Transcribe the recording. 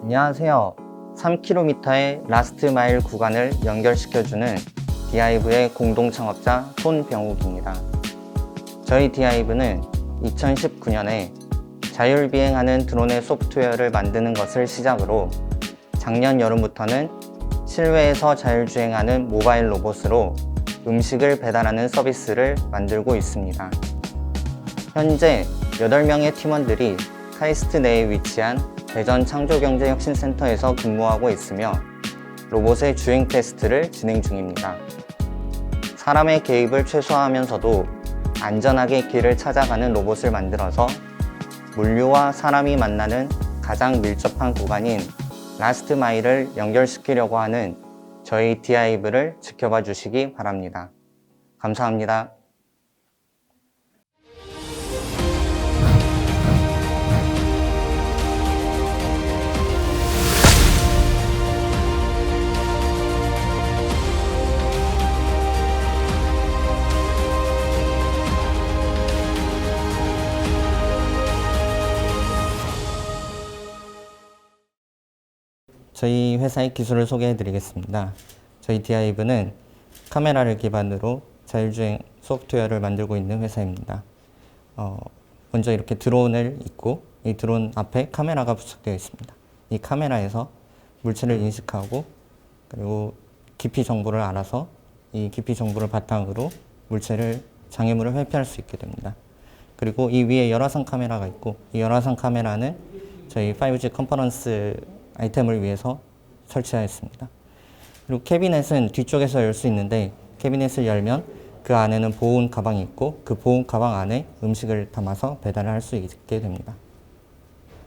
안녕하세요. 3km의 라스트 마일 구간을 연결시켜주는 디아이브의 공동 창업자 손병욱입니다. 저희 디아이브는 2019년에 자율비행하는 드론의 소프트웨어를 만드는 것을 시작으로 작년 여름부터는 실외에서 자율주행하는 모바일 로봇으로 음식을 배달하는 서비스를 만들고 있습니다. 현재 8명의 팀원들이 카이스트 내에 위치한 대전 창조경제혁신센터에서 근무하고 있으며 로봇의 주행 테스트를 진행 중입니다. 사람의 개입을 최소화하면서도 안전하게 길을 찾아가는 로봇을 만들어서 물류와 사람이 만나는 가장 밀접한 구간인 라스트 마일을 연결시키려고 하는 저희 디아이브를 지켜봐 주시기 바랍니다. 감사합니다. 저희 회사의 기술을 소개해 드리겠습니다. 저희 디아이브는 카메라를 기반으로 자율주행 소프트웨어를 만들고 있는 회사입니다. 어, 먼저 이렇게 드론을 있고 이 드론 앞에 카메라가 부착되어 있습니다. 이 카메라에서 물체를 인식하고 그리고 깊이 정보를 알아서 이 깊이 정보를 바탕으로 물체를 장애물을 회피할 수 있게 됩니다. 그리고 이 위에 열화상 카메라가 있고 이 열화상 카메라는 저희 5G 컨퍼런스 아이템을 위해서 설치하였습니다. 그리고 캐비넷은 뒤쪽에서 열 수 있는데 캐비넷을 열면 그 안에는 보온 가방이 있고 그 보온 가방 안에 음식을 담아서 배달을 할 수 있게 됩니다.